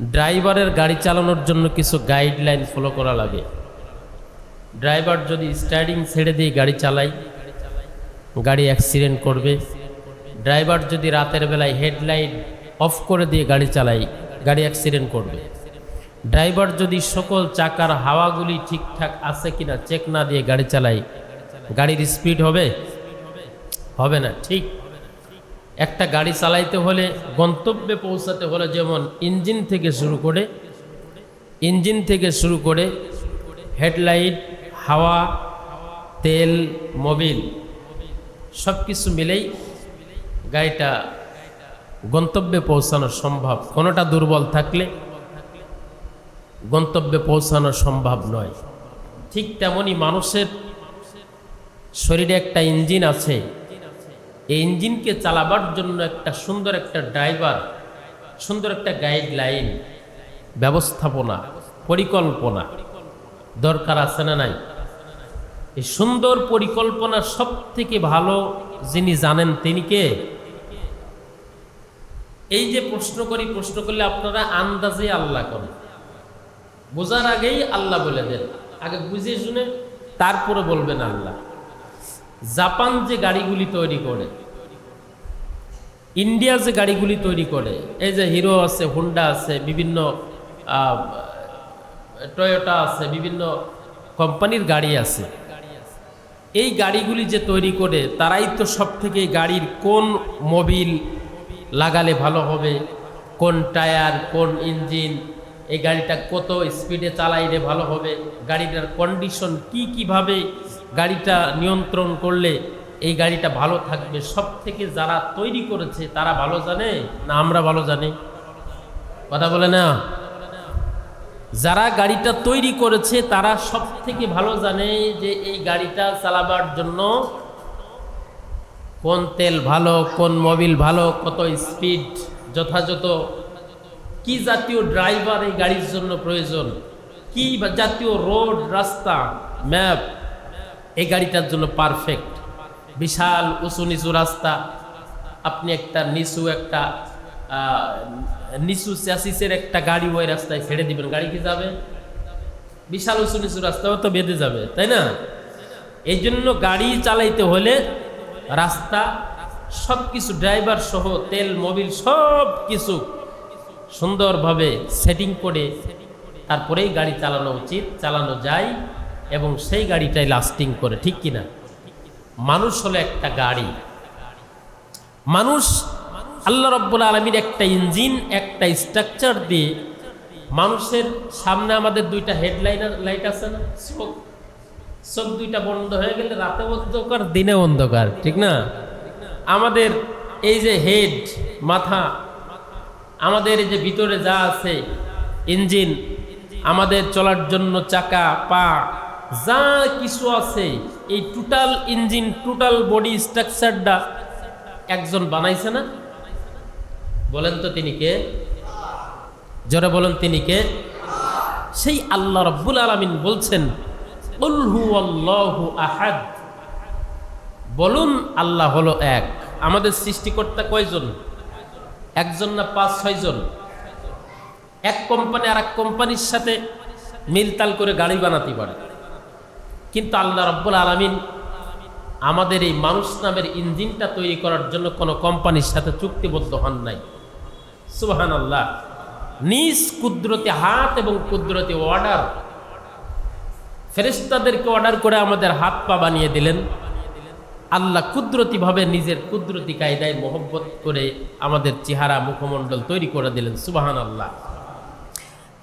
ড্রাইভারের গাড়ি চালানোর জন্য কিছু গাইডলাইন ফলো করা লাগে। ড্রাইভার যদি স্টার্টিং ছেড়ে দিয়ে গাড়ি চালায়, গাড়ি অ্যাক্সিডেন্ট করবে। ড্রাইভার যদি রাতের বেলায় হেডলাইট অফ করে দিয়ে গাড়ি চালায়, গাড়ি অ্যাক্সিডেন্ট করবে। ড্রাইভার যদি সকল চাকার হাওয়াগুলি ঠিকঠাক আছে কিনা চেক না দিয়ে গাড়ি চালায়, গাড়ির স্পিড হবে? হবে না, ঠিক। একটা গাড়ি চালাইতে হলে, গন্তব্যে পৌঁছাতে হলে যেমন ইঞ্জিন থেকে শুরু করে, ইঞ্জিন থেকে শুরু করে হেডলাইট, হাওয়া, তেল, মোবিল সব কিছু মিলেই গাড়িটা গন্তব্যে পৌঁছানো সম্ভব। কোনোটা দুর্বল থাকলে গন্তব্যে পৌঁছানো সম্ভব নয়। ঠিক তেমনই মানুষের শরীরে একটা ইঞ্জিন আছে এই ইঞ্জিনকে চালাবার জন্য একটা সুন্দর একটা ড্রাইভার, সুন্দর একটা গাইডলাইন, ব্যবস্থাপনা, পরিকল্পনা দরকার আছে না নাই? এই সুন্দর পরিকল্পনা সব থেকে ভালো যিনি জানেন তিনি কে? এই যে প্রশ্ন করি, প্রশ্ন করলে আপনারা আন্দাজে আল্লাহ করেন। বোঝার আগেই আল্লাহ বলে দেন। আগে বুঝে শুনে, তারপরে বলবেন আল্লাহ। জাপান যে গাড়িগুলি তৈরি করে, ইন্ডিয়া যে গাড়িগুলি তৈরি করে, এই যে হিরো আছে, হুন্ডা আছে, বিভিন্ন টয়োটা আছে, বিভিন্ন কোম্পানির গাড়ি আছে। এই গাড়িগুলি যে তৈরি করে, তারাই তো সব থেকে গাড়ির কোন মোবিল লাগালে ভালো হবে, কোন টায়ার, কোন ইঞ্জিন এই গাড়িটা কত স্পিডে চালাইলে ভালো হবে? গাড়িটার কন্ডিশন কি কীভাবে গাড়িটা নিয়ন্ত্রণ করলে এই গাড়িটা ভালো থাকবে? সব থেকে যারা তৈরি করেছে, তারা ভালো জানে না আমরা ভালো জানি? কথা বলে না? যারা গাড়িটা তৈরি করেছে, তারা সব থেকে ভালো জানে যে এই গাড়িটা চালাবার জন্য কোন তেল ভালো, কোন মোবিল ভালো, কত স্পিড যথাযথ কি জাতীয় ড্রাইভার এই গাড়ির জন্য প্রয়োজন? কি জাতীয় রোড, রাস্তা, ম্যাপ, এই গাড়িটার জন্য পারফেক্ট। বিশাল উঁচু নিচু রাস্তা। আপনি একটা নিচু একটা নিচু চ্যাসিসের একটা গাড়ি ওই রাস্তায় ছেড়ে দিবেন। গাড়ি কি যাবে? বিশাল উঁচু নিচু রাস্তাও তো বেঁধে যাবে, তাই না? এই জন্য গাড়ি চালাইতে হলে রাস্তা সব কিছু ড্রাইভার সহ, তেল, মোবিল সব কিছু সুন্দরভাবে সেটিং করে তারপরেই গাড়ি চালানো উচিত, চালানো যায় এবং সেই গাড়িটাই লাস্টিং করে, ঠিক কিনা? মানুষ হলো একটা গাড়ি। মানুষ আল্লাহ রব্বুল আলমীর একটা ইঞ্জিন, একটা স্ট্রাকচার দিয়ে মানুষের সামনে আমাদের দুইটা হেডলাইন লাইট আছে না? চোখ চোখ দুইটা বন্ধ হয়ে গেলে রাতে অন্ধকার, দিনে অন্ধকার, ঠিক না? আমাদের এই যে হেড মাথা আমাদের যে ভিতরে যা আছে, ইঞ্জিন, আমাদের চলার জন্য চাকা, পা, যা কিছু আছে, এই টোটাল ইঞ্জিন টোটাল বডি স্ট্রাকচারটা একজন বানাইছে না? বলেন তো তিনি কে? জোরে বলেন তিনি কে? সেই আল্লাহ রব্বুল আলমিন বলছেন, "কুল হুয়াল্লাহু আহাদ। বলুন, আল্লাহ হলো এক। আমাদের সৃষ্টিকর্তা কয়জন? একজন না পাঁচ ছয়জন এক কোম্পানি আর এক কোম্পানির সাথে মিলতাল করে গাড়ি বানাতে পারে। কিন্তু আল্লাহ রব্বুল আলমিন আমাদের এই মানুষ নামের ইঞ্জিনটা তৈরি করার জন্য কোনো কোম্পানির সাথে চুক্তিবদ্ধ হন নাই। সুবাহান আল্লাহ নিজ কুদরতি হাত এবং কুদরতি অর্ডার ফেরিস্তাদেরকে অর্ডার করে আমাদের হাত পা বানিয়ে দিলেন। আল্লাহ কুদরতিভাবে নিজের কুদরতি কায়দায় মোহব্বত করে আমাদের চেহারা মুখমণ্ডল তৈরি করে দিলেন সুবাহান আল্লাহ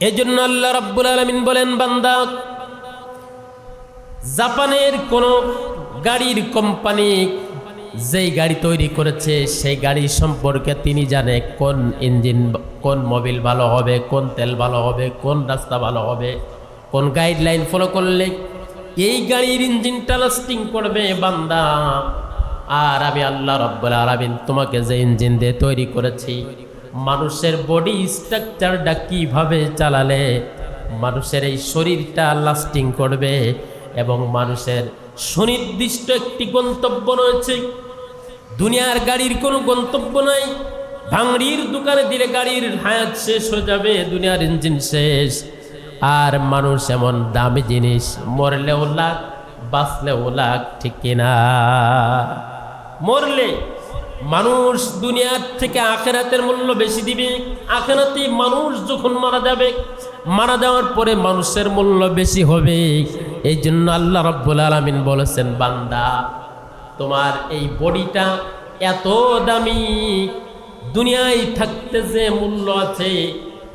এই জন্য আল্লাহ রাব্বুল আলমিন বলেন, বান্দা, জাপানের কোন গাড়ির কোম্পানি যেই গাড়ি তৈরি করেছে, সেই গাড়ি সম্পর্কে তিনি জানে কোন ইঞ্জিন কোন মোবিল ভালো হবে, কোন তেল ভালো হবে, কোন রাস্তা ভালো হবে, কোন গাইডলাইন ফলো করলে এই গাড়ির ইঞ্জিনটা লাস্টিং করবে বান্দা। আর আমি আল্লাহ রব্বুল আলামিন তোমাকে যে ইঞ্জিন দিয়ে তৈরি করেছি, মানুষের বডি স্ট্রাকচারটা কীভাবে চালালে মানুষের এই শরীরটা লাস্টিং করবে এবং মানুষের সুনির্দিষ্ট একটি গন্তব্য রয়েছে। দুনিয়ার গাড়ির কোনো গন্তব্য নাই। ভাঙড়ির দোকানে দিলে গাড়ির হায়াত শেষ হয়ে যাবে, দুনিয়ার ইঞ্জিন শেষ। আর মানুষ এমন দামি জিনিস, মরলেও লাখ, বাঁচলেও লাখ, ঠিক কিনা? মরলে মানুষ দুনিয়ার থেকে আখেরাতের মূল্য বেশি দিবে। আখেরাতে মানুষ যখন মারা যাবে, মারা যাওয়ার পরে মানুষের মূল্য বেশি হবে। এই জন্য আল্লাহ রব্বুল আলমিন বলেছেন, বান্দা, তোমার এই বডিটা এত দামি, দুনিয়ায় থাকতে যে মূল্য আছে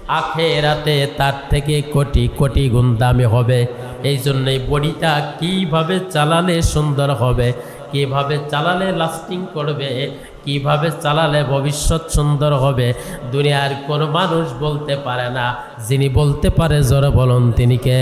আখেরাতে তার থেকে কোটি কোটি গুণ দামি হবে। এই জন্যে বডিটা কীভাবে চালালে সুন্দর হবে, কীভাবে চালালে লাস্টিং করবে, কীভাবে চালালে ভবিষ্যৎ সুন্দর হবে, দুনিয়ার কোনো মানুষ বলতে পারে না। যিনি বলতে পারে, জোরে বলুন তিনি কে?